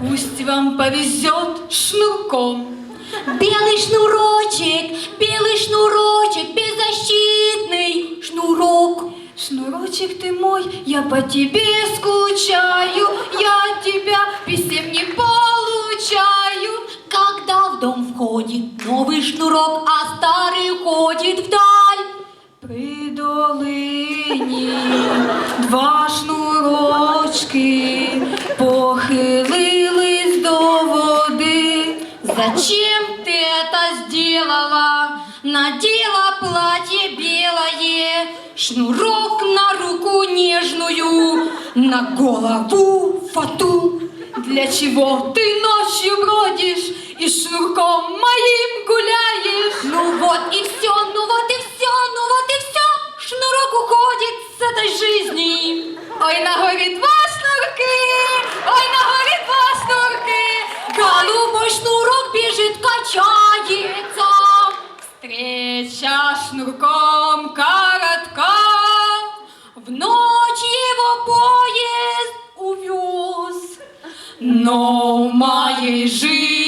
Пусть вам повезет шнурком. Белый шнурочек, белый шнурочек, беззащитный шнурок. Шнурочек ты мой, я по тебе скучаю, я от тебя писем не получаю. Когда в дом входит новый шнурок, а старый уходит вдаль. При долині два шнурочки похилились до води. Зачем ты это сделала? Надела платье белое, шнурок на руку нежную, на голову фату. Для чего ты ночью бродишь и шнурком моим гуляешь? Ну вот и все, ну вот и все, Шнурок уходит с этой жизни. Ой, на горі два шнурки, ой, на горі два шнурки. Голубой шнурок бежит, качается. Встреча шнурком коротка, В ночь его поезд увез. но в моей жизни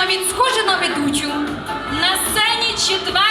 навіть схоже на ведучу. На сцені четвертий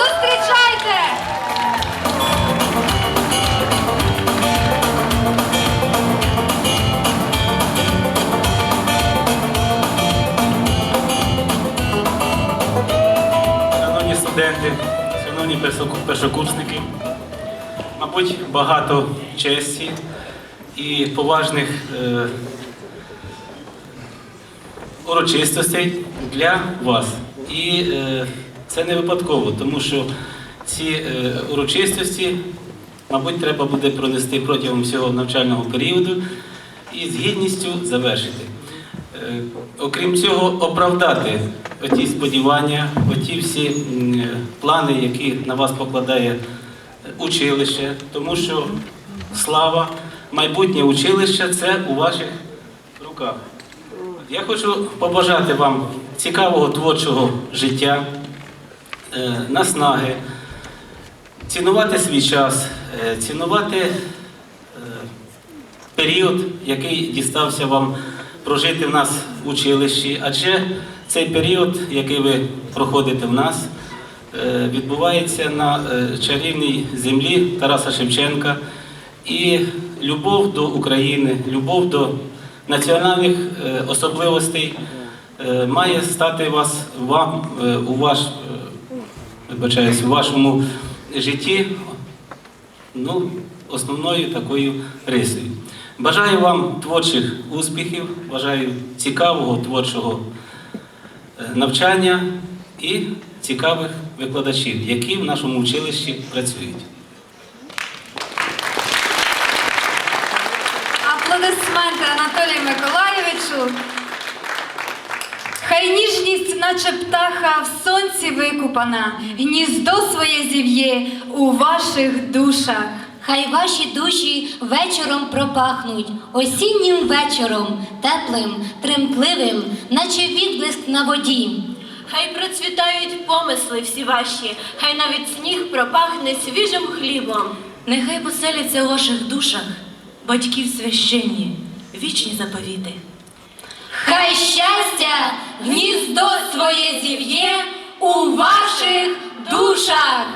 Зустрічайте! Шановні студенти, шановні першокурсники, мабуть, багато честі і поважних е, урочистостей для вас. І е, це не випадково, тому що ці е, урочистості, мабуть, треба буде пронести протягом всього навчального періоду і з гідністю завершити. Е, Окрім цього, оправдати оті сподівання, оті всі е, плани, які на вас покладає училище, тому що слава, майбутнє училище це у ваших руках. Я хочу побажати вам цікавого творчого життя, наснаги, цінувати свій час, е, цінувати е, період, який дістався вам прожити в нас в училищі, адже цей період, який ви проходите в нас, е, відбувається на е, чарівній землі Тараса Шевченка. І любов до України, любов до національних е, особливостей е, має стати вас вам е, у ваш, е, вибачаюсь, у вашому житті ну, основною такою рисою. Бажаю вам творчих успіхів, бажаю цікавого творчого е, навчання і цікавих викладачів, які в нашому училищі працюють. Аплодисменти Анатолію Миколайовичу. Хай ніжність, наче птаха, в сонці викупана, гніздо своє зів'є у ваших душах. Хай ваші душі вечором пропахнуть, осіннім вечором, теплим, тремтливим, наче відблиск на воді. Хай процвітають помисли всі ваші, хай навіть сніг пропахне свіжим хлібом. Нехай поселяться у ваших душах батьків священні, вічні заповіти. Хай щастя гніздо своє зів'є у ваших душах.